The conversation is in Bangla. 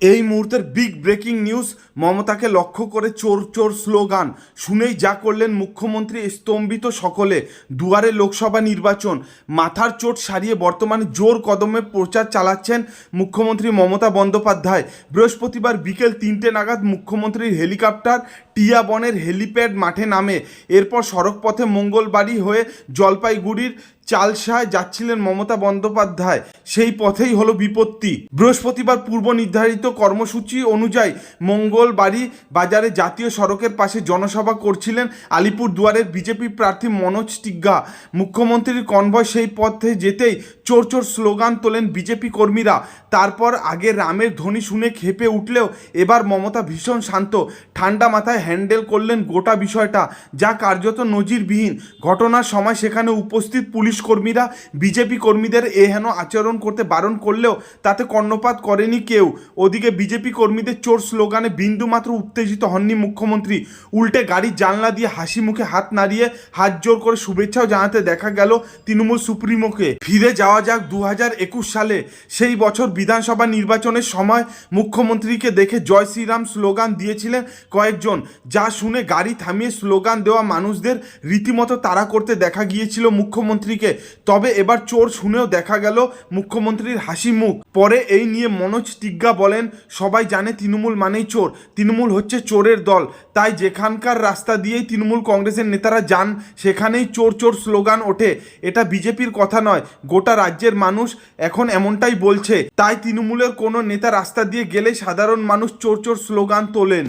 এই মুহূর্তের বিগ ব্রেকিং নিউজ মমতাকে লক্ষ্য করে চোর চোর স্লোগান। শুনেই যা করলেন মুখ্যমন্ত্রী, স্তম্ভিত সকলে। দুয়ারে লোকসভা নির্বাচন। মাথার চোট সারিয়ে বর্তমানে জোর কদমে প্রচার চালাচ্ছেন মুখ্যমন্ত্রী মমতা বন্দ্যোপাধ্যায়। বৃহস্পতিবার বিকেল তিনটে নাগাদ মুখ্যমন্ত্রীর হেলিকপ্টার টিয়া বনের হেলিপ্যাড মাঠে নামে। এরপর সড়কপথে মঙ্গলবাড়ি হয়ে জলপাইগুড়ির চালসায় যাচ্ছিলেন মমতা বন্দ্যোপাধ্যায়। সেই পথেই হলো বিপত্তি। বৃহস্পতিবার পূর্ব নির্ধারিত কর্মসূচি অনুযায়ী মঙ্গলবাড়ি বাজারে জাতীয় সড়কের পাশে জনসভা করছিলেন আলিপুর দুয়ারের বিজেপি প্রার্থী মনোজ টিগ্গা। মুখ্যমন্ত্রীর কনভয় সেই পথে যেতেই চোর চোর স্লোগান তোলেন বিজেপি কর্মীরা। তারপর আগে রামের ধ্বনি শুনে খেপে উঠলেও এবার মমতা ভীষণ শান্ত। ঠান্ডা মাথায় হ্যান্ডেল করলেন গোটা বিষয়টা, যা কার্যত নজিরবিহীন। ঘটনার সময় সেখানে উপস্থিত পুলিশ কর্মীরা, বিজেপি কর্মীদের এহেন আচরণ করতে বারণ করলেও তাতে কর্ণপাত করেনি কেউ। ওদিকে বিজেপি কর্মীদের চোর স্লোগানে বিন্দুমাত্র উত্তেজিত হননি মুখ্যমন্ত্রী। উল্টে গাড়ির জানলা দিয়ে হাসি মুখে হাত নাড়িয়ে হাত জোর করে শুভেচ্ছাও জানাতে দেখা গেল তৃণমূল সুপ্রিমোকে। ফিরে যাওয়া যাক দু হাজার একুশ সালে সেই বছর বিধানসভা নির্বাচনের সময় মুখ্যমন্ত্রীকে দেখে জয় শ্রীরাম স্লোগান দিয়েছিলেন কয়েকজন, যা শুনে গাড়ি থামিয়ে স্লোগান দেওয়া মানুষদের রীতিমতো তাড়া করতে দেখা গিয়েছিল মুখ্যমন্ত্রীকে। তবে এবার চোর শুনেও দেখা গেল মুখ্যমন্ত্রীর হাসি মুখ। পরে এই নিয়ে মনোজ টিগ্গা বলেন, সবাই জানে তৃণমূল মানেই চোর, তৃণমূল হচ্ছে চোরের দল। তাই যেখানকার রাস্তা দিয়েই তৃণমূল কংগ্রেসের নেতারা যান, সেখানেই চোর চোর স্লোগান ওঠে। এটা বিজেপির কথা নয়, গোটা রাজ্যের মানুষ এখন এমনটাই বলছে। তাই তৃণমূলের কোনো নেতা রাস্তা দিয়ে গেলে সাধারণ মানুষ চোর চোর স্লোগান তোলেন।